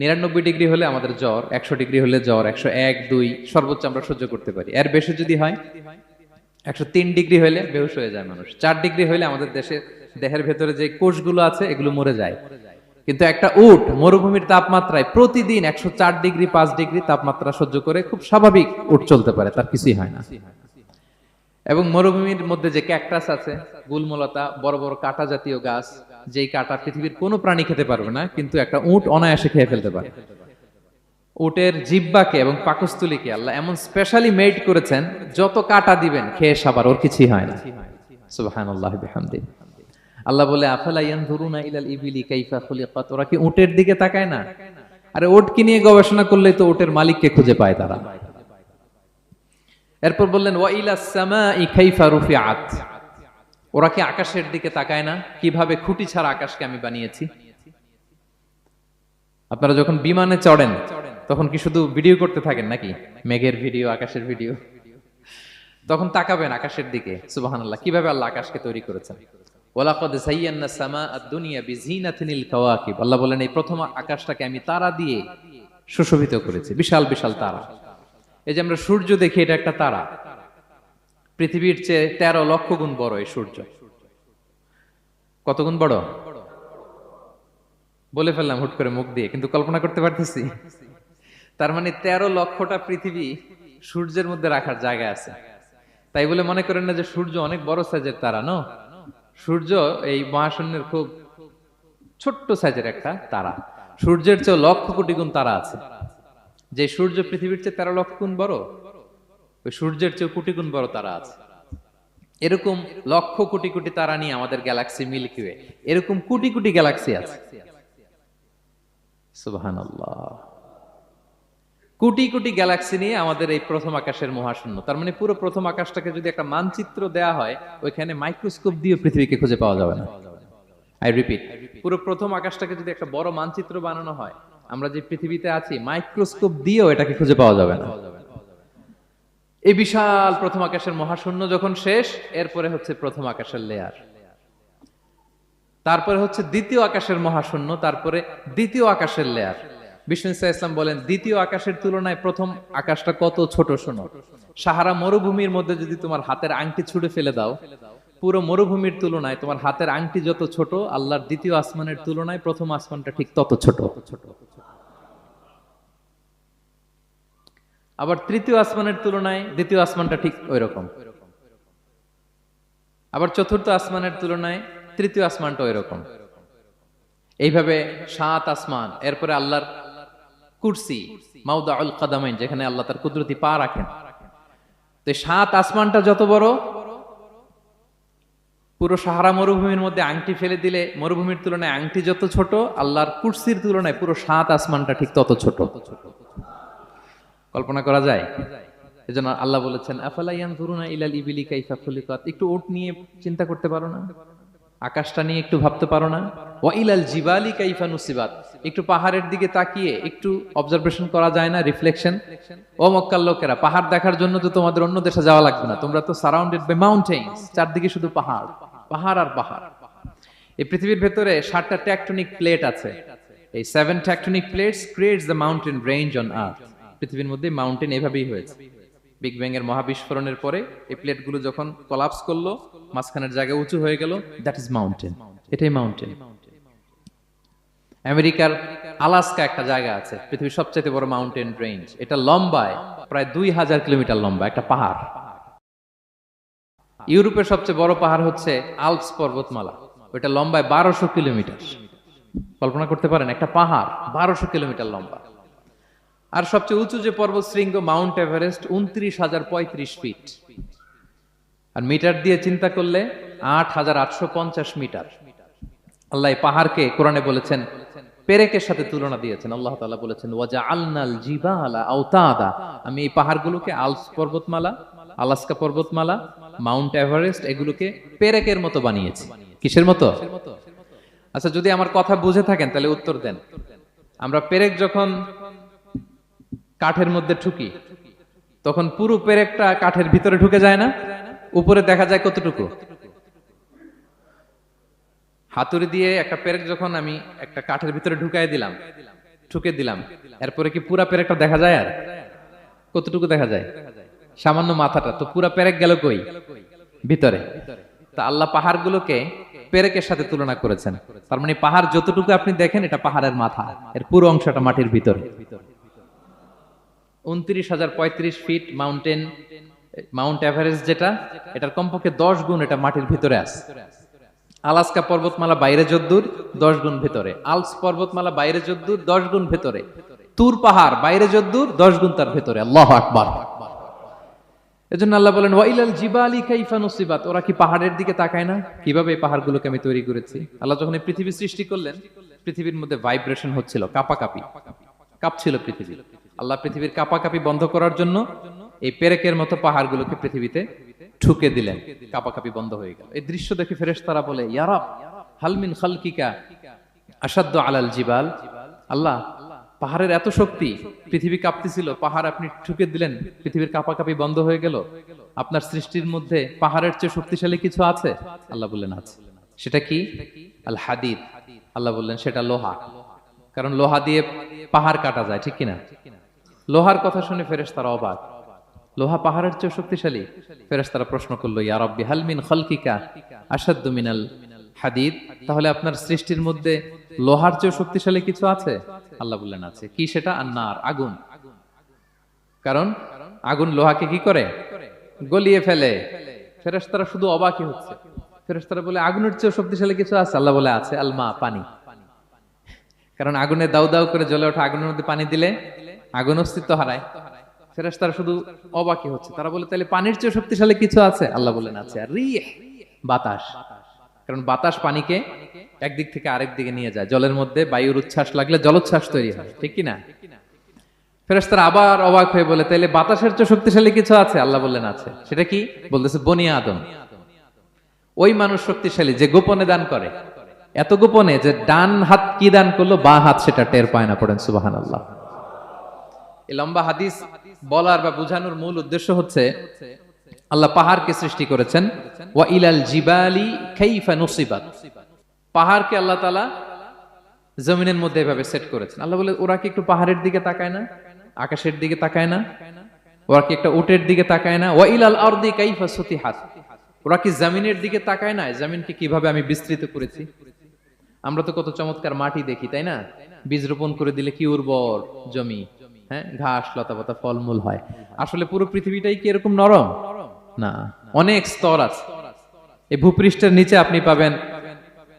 নিরানব্বই ডিগ্রি হলে আমাদের জ্বর, একশো ডিগ্রি হলে জ্বর, একশো এক, দুই, সর্বোচ্চ আমরা সহ্য করতে পারি। এর বেশি যদি হয়, একশো তিন ডিগ্রি হলে বেহুশ হয়ে যায় মানুষ। চার ডিগ্রি হলে আমাদের দেশে, দেহের ভেতরে যে কোষগুলো আছে, এগুলো মরে যায়। কিন্তু একটা উট, মরুভূমির তাপমাত্রায় প্রতিদিন একশো চার ডিগ্রি, পাঁচ ডিগ্রি তাপমাত্রা সহ্য করে খুব স্বাভাবিক উট চলতে পারে, তার কিছুই হয় না। এবং মরুভূমির মধ্যে যে ক্যাকটাস আছে, গুলমলতা, বড় বড় কাটা জাতীয় গাছ, যেই কাটা পৃথিবীর কোনো প্রাণী খেতে পারবে না, কিন্তু একটা উট অনায়াসে খেয়ে ফেলতে পারে। উটের জিব্বাকে এবং পাকস্থলীকে আল্লাহ এমন স্পেশালি মেড করেছেন, যত কাটা দিবেন, খেয়ে সাবার ওর কিছুই হয় না। আল্লাহ বলে, আফালা ইলাল ইবিলি কাইফা ওরা কি উটের দিকে তাকায় না? আরে উটকে নিয়ে গবেষণা করলেই তো উটের মালিককে খুঁজে পায় তারা। এরপর বললেন, ওয়াইলা সামাই কাইফা রুফিআত? ওরা কি আকাশের দিকে তাকায় না? কীভাবে খুঁটি ছাড়া আকাশকে আমি বানিয়েছি? আপনারা যখন বিমানে চড়েন, তখন কি শুধু ভিডিও করতে থাকেন নাকি? মেঘের ভিডিও, আকাশের ভিডিও। তখন তাকাবেন আকাশের দিকে। সুবহানাল্লাহ, কীভাবে আল্লাহ আকাশকে তৈরি করেছেন? ওয়ালাকাদ যায়্যানা সামা আদ-দুনিয়া বিজিনাতিনিল কাওয়াকিব। আল্লাহ বলেন এই প্রথম আকাশটাকে আমি তারা দিয়ে সুশোভিত করেছি, বিশাল বিশাল তারা। এই যে আমরা সূর্য দেখি, এটা একটা তারা। পৃথিবীর চেয়ে তেরো লক্ষ গুণ বড় এই সূর্য। কত গুণ বড়? বলে ফেললাম হুট করে মুখ দিয়ে, কিন্তু কল্পনা করতে পারতেছি। তার মানে তেরো লক্ষটা পৃথিবী সূর্যের মধ্যে রাখার জায়গা আছে। তাই বলে মনে করেন না যে সূর্য অনেক বড় সাইজের তারা, নো। সূর্য এই মহাশূন্যের খুব ছোট্ট সাইজের একটা তারা। সূর্যের চেয়ে লক্ষ কোটি গুণ তারা আছে। যে সূর্য পৃথিবীর চেয়ে তেরো লক্ষ গুণ বড়, ওই সূর্যের চেয়ে কোটি গুণ বড় তারা আছে। এরকম লক্ষ কোটি কোটি তারা নিয়ে আমাদের গ্যালাক্সি মিল্কি ওয়ে এরকম কোটি কোটি গ্যালাক্সি আছে। কোটি কোটি গ্যালাক্সি নিয়ে আমাদের এই প্রথম আকাশের মহাশূন্য, তার মানে পুরো প্রথম আকাশটাকে যদি একটা মানচিত্র দেয়া হয়, ওইখানে মাইক্রোস্কোপ দিয়ে পৃথিবীকে খুঁজে পাওয়া যাবে না। আই রিপিট পুরো প্রথম আকাশটাকে যদি একটা বড় মানচিত্র বানানো হয় আমরা যে পৃথিবীতে আছি, মাইক্রোস্কোপ দিয়েও এটাকে খুঁজে পাওয়া যাবে না। এই বিশাল প্রথম আকাশের মহাশূন্য যখন শেষ, এরপরে হচ্ছে প্রথম আকাশের লেয়ার তারপরে হচ্ছে দ্বিতীয় আকাশের মহাশূন্য, তারপরে দ্বিতীয় আকাশের লেয়ার বিষ্ণু ইসা ইসলাম বলেন, দ্বিতীয় আকাশের তুলনায় প্রথম আকাশটা কত ছোট শোনো। সাহারা মরুভূমির মধ্যে যদি তোমার হাতের আংটি ছুড়ে ফেলে দাও পুরো মরুভূমির তুলনায় তোমার হাতের আংটি যত ছোট, আল্লাহর দ্বিতীয় আসমানের তুলনায় প্রথম আসমানটা ঠিক তত ছোট। আবার তৃতীয় আসমানের তুলনায় দ্বিতীয় আসমানটা ঠিক ওই রকম আবার চতুর্থ আসমানের তুলনায় তৃতীয় আসমানটা ওই রকম এইভাবে সাত আসমান, এরপরে আল্লাহর কুরসি মাউদা আল কাদামাইন, যেখানে আল্লাহ তার কুদরতি পা রাখেন। তো সাত আসমানটা যত বড় পুরো সাহারা মরুভূমির মধ্যে আংটি ফেলে দিলে, মরুভূমির তুলনায় আংটি যত ছোট, আল্লাহর কুরসির তুলনায় পুরো সাত আসমানটা ঠিক তত ছোট। কল্পনা করা যায়? এজন্য আল্লাহ বলেছেন, আফালা ইয়ানজুরুনা ইলাল ইবিলি কাইফা একটু ওট নিয়ে চিন্তা করতে পারো না? আকাশটা নিয়ে একটু ভাবতে পারো না? ওয়া ইলাল জিবালি কাইফা নুসিবাত? একটু পাহাড়ের দিকে তাকিয়ে একটু অবজারভেশন করা যায় না? রিফ্লেকশন ও মক্কার লোকেরা, পাহাড় দেখার জন্য তো তোমাদের অন্য দেশে যাওয়া লাগবে না। তোমরা তো সারাউন্ডেড বাই মাউন্টেন্স চারদিকে শুধু পাহাড়। পাহাড় আর পাহাড়। এই পৃথিবীর ভেতরে ষাটটা ট্যাকটনিক প্লেট আছে। এই seven tectonic plates creates the mountain range on earth পৃথিবীর মধ্যে মাউন্টেন এভাবেই হয়েছে। বিগ ব্যাং এর মহাবিস্ফোরণের পরে এই প্লেটগুলো যখন কলাপস করল, মাঝখানের জায়গা উঁচু হয়ে গেল দ্যাট ইজ মাউন্টেন এটাই মাউন্টেন আমেরিকার আলাস্কা একটা জায়গা আছে, পৃথিবীর সবচেয়ে বড় মাউন্টেন রেঞ্জ এটা লম্বায়, প্রায় দুই হাজার কিলোমিটার লম্বা একটা পাহাড়। ইউরোপের সবচেয়ে বড় পাহাড় হচ্ছে আলপস পর্বতমালা। ওইটা লম্বায় বারোশো কিলোমিটার। কল্পনা করতে পারেন, একটা পাহাড় বারোশো কিলোমিটার লম্বা। আর সবচেয়ে উঁচু যে পর্বত শৃঙ্গ মাউন্ট এভারেস্ট, উনত্রিশ হাজার পঁয়ত্রিশ ফিট। আর মিটার দিয়ে চিন্তা করলে আট হাজার আটশো পঞ্চাশ মিটার। আল্লাহ পাহাড়কে কোরআনে বলেছেন, পেরেকের সাথে তুলনা দিয়েছেন। আল্লাহ তালা বলেছেন ওয়াজা আলনাল জিবালা আওতাদা। আমি এই পাহাড়গুলোকে আলস পর্বতমালা আলাস্কা পর্বতমালা, মাউন্ট এভারেস্ট, এগুলোকে পেরেকের মতো বানিয়েছি। কিসের মতো? আচ্ছা যদি আমার কথা বুঝে থাকেন, তাহলে উত্তর দেন। আমরা পেরেক যখন কাঠের মধ্যে ঠুকি, তখন পুরো পেরেকটা কাঠের ভিতরে ঢুকে যায় না? উপরে দেখা যায় কতটুকু? হাতুড়ি দিয়ে একটা পেরেক যখন আমি একটা কাঠের ভিতরে ঢুকাই দিলাম, ঠুকে দিলাম, এরপরে কি পুরা পেরেকটা দেখা যায় আর? কতটুকু দেখা যায়? সামান্য মাথাটা তো পুরা পেরেক গেল কই? ভিতরে। তা আল্লাহ পাহাড়গুলোকে পেরেকের সাথে তুলনা করেছেন। তার মানে পাহাড় যতটুকু আপনি দেখেন, এটা পাহাড়ের মাথা। এর পুরো অংশটা মাটির ভিতরে। উনত্রিশ হাজার পঁয়ত্রিশ ফিট মাউন্টেন, মাউন্ট এভারেস্ট যেটা, এটার কমপক্ষে দশ গুণ এটা মাটির ভিতরে আছে। আলাস্কা পর্বতমালা বাইরে যদ্দূর, দশ গুণ ভেতরে। আলস পর্বতমালা বাইরে যদ্দূর, দশ গুণ ভেতরে। তুর পাহাড় বাইরে যদ্দূর, দশ গুণ তার ভেতরে। আল্লাহ আকবার। এজন্য আল্লাহ বলেন, ওয়াইলাল জিবালি কাইফা নসিবাত। ওরা কি পাহাড়ের দিকে তাকায় না? কীভাবে এই পাহাড়গুলোকে আমি তৈরি করেছি? আল্লাহ যখন এই পৃথিবী সৃষ্টি করলেন, পৃথিবীর মধ্যে ভাইব্রেশন হচ্ছিল, কাপাকাপি। কাঁপছিল পৃথিবী। আল্লাহ পৃথিবীর কাপাকাপি বন্ধ করার জন্য এই পেরেকের মতো পাহাড়গুলোকে পৃথিবীতে ঠুকে দিলেন। কাপাকাপি বন্ধ হয়ে গেল। এই দৃশ্য দেখে ফেরেশ তারা বলে ইয়ারাব হালমিন খালকিকা আসাদ্দ আলাল জিবাল? আল্লাহ পাহাড়ের এত শক্তি, পৃথিবী কাঁপতেছিল, পাহাড় আপনি ঠুকে দিলেন, পৃথিবীর কাপাকাপি বন্ধ হয়ে গেল। আপনার সৃষ্টির মধ্যে পাহাড়ের চেয়ে শক্তিশালী কিছু আছে? আল্লাহ বললেন, আছে। সেটা কি? আল হাদিদ আল্লাহ বললেন, সেটা লোহা। কারণ লোহা দিয়ে পাহাড় কাটা যায়, ঠিক কিনা? লোহার কথা শুনে ফেরেশ তারা অবাক। লোহা পাহাড়ের চেয়ে শক্তিশালী? ফেরেশ তারা প্রশ্ন করল, ইয়া রব্বি, হাল মিন আসাদ্দু মিনাল হাদিদ? তাহলে আপনার সৃষ্টির মধ্যে লোহার চেয়ে শক্তিশালী কিছু আছে? আল্লাহ বললেন আছে। কি সেটা? আন্নার, আগুন। কারণ আগুন লোহাকে কি করে? গলিয়ে ফেলে। ফেরেশতারা শুধু অবাকই হচ্ছে। ফেরেশতারা বলে, আগুনের চেয়ে শক্তিশালী কিছু আছে? আল্লাহ বলে, আছে, আলমা, পানি। কারণ আগুনে দাউ দাউ করে জ্বলে ওঠা আগুনের মধ্যে পানি দিলে আগুন অস্তিত্ব হারায়। ফেরেশতারা শুধু অবাকই হচ্ছে। তারা বলে তাহলে পানির চেয়ে শক্তিশালী কিছু আছে? আল্লাহ বলেন আছে। আর রিহ বাতাস। কারণ বাতাস পানিকে একদিক থেকে আরেক দিকে নিয়ে যায়। জলের মধ্যে বায়ুর উচ্ছ্বাস লাগলে জলোচ্ছ্বাস তৈরি হয়। ঠিক কি না? আবার অবাক হয়ে বলে তাহলে বাতাসের চেয়ে শক্তিশালী কিছু আছে? আল্লাহ বললেন, আছে। সেটা কি? বলতেছে বনিয়া আদম। ওই মানুষ শক্তিশালী যে গোপনে দান করে। এত গোপনে যে ডান হাত কি দান করল? বা হাত সেটা টের পায় না পড়েন সুবাহান আল্লাহ এই লম্বা হাদিস বলার বা বুঝানোর মূল উদ্দেশ্য হচ্ছে আল্লাহ পাহাড়কে সৃষ্টি করেছেন। ওয়া ইলাল জিবালি কাইফা নুসিবাত। পাহাড়কে আল্লাহ তাআলা জমিনের মধ্যে এভাবে সেট করেছেন। আল্লাহ বলে, ওরা কি একটু পাহাড়ের দিকে তাকায় না? আকাশের দিকে তাকায় না? ওরা কি একটা উটের দিকে তাকায় না? ওয়া ইলাল আরদি কাইফা সুতিহাত। ওরা কি জমিনের দিকে তাকায় না? জমিনকে কীভাবে আমি বিস্তৃত করেছি? আমরা তো কত চমৎকার মাটি দেখি, তাই না? বীজ রোপণ করে দিলে কি উর্বর জমি? হ্যাঁ ঘাস লতা পাতা ফলমূল হয়। আসলে পুরো পৃথিবীটাই কি এরকম নরম? না। অনেক স্তর আছে। এই ভূপৃষ্ঠের নিচে আপনি পাবেন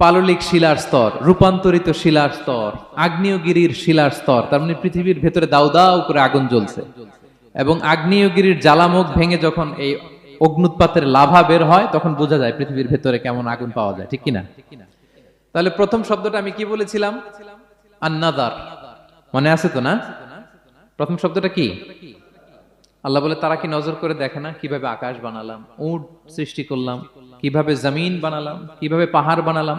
পাললিক শিলার স্তর, রূপান্তরিত শিলার স্তর, আগ্নেয়গিরির শিলার স্তর, তার মানে পৃথিবীর ভেতরে দাউ দাউ করে আগুন জ্বলছে। এবং আগ্নেয়গিরির জ্বালামুখ ভেঙে যখন এই অগ্নুৎপাতের লাভা বের হয়, তখন বোঝা যায় পৃথিবীর ভেতরে কেমন আগুন পাওয়া যায়, ঠিক কিনা? তাহলে প্রথম শব্দটা আমি কি বলেছিলাম? আন্নাদার। মনে আছে তো না? প্রথম শব্দটা কি? আল্লাহ বলে, তারা কি নজর করে দেখে না কীভাবে আকাশ বানালাম, উট সৃষ্টি করলাম, কীভাবে জমিন বানালাম, কীভাবে পাহাড় বানালাম?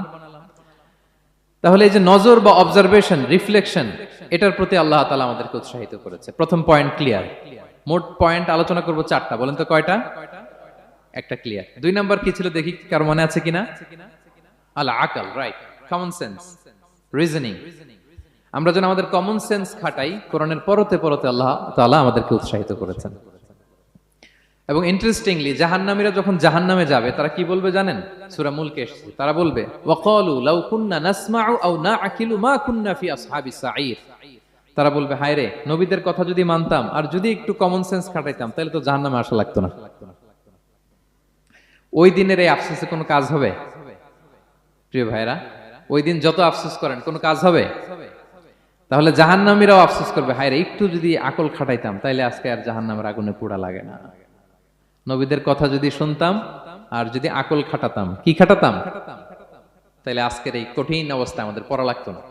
তাহলে এই যে নজর বা অবজারভেশন রিফ্লেকশন এটার প্রতি আল্লাহ তালা আমাদেরকে উৎসাহিত করেছে। প্রথম পয়েন্ট ক্লিয়ার মোট পয়েন্ট আলোচনা করব চারটা। বলেন তো কয়টা? একটা ক্লিয়ার দুই নাম্বার কি ছিল দেখি, কার মনে আছে কিনা? আল্লাহ আকাল রাইট কমন সেন্স রিজনিং আমরা যেন আমাদের কমন সেন্স খাটাই, কোরআনের পরতে পরতে আল্লাহ তাআলা আমাদেরকে উৎসাহিত করেছেন। এবং ইন্টারেস্টিংলি জাহান্নামীরা যখন জাহান্নামে যাবে, তারা কি বলবে জানেন? সূরা মুলকে এসেছে। তারা বলবে, ওয়াকালু লাউ কুন্না নাসমাউ আও নাআকিলু মা কুন্না ফি আসহাবিস সাঈর। তারা বলবে, হায় রে, নবীদের কথা যদি মানতাম, আর যদি একটু কমন সেন্স খাটাইতাম, তাহলে তো জাহান্নামে আসা লাগতো না। ওই দিনের এই আফসোসে কোনো কাজ হবে? প্রিয় ভাইরা ওই দিন যত আফসোস করেন, কোনো কাজ হবে? তাহলে জাহান্নামীরাও আফসোস করবে হায় একটু যদি আকল খাটাইতাম, তাইলে আজকে আর জাহান্নামের আগুনে পোড়া লাগে না। নবীদের কথা যদি শুনতাম, আর যদি আকল খাটাতাম, কি খাটাতাম? তাইলে আজকের এই কঠিন অবস্থা আমাদের পড়া লাগতো না।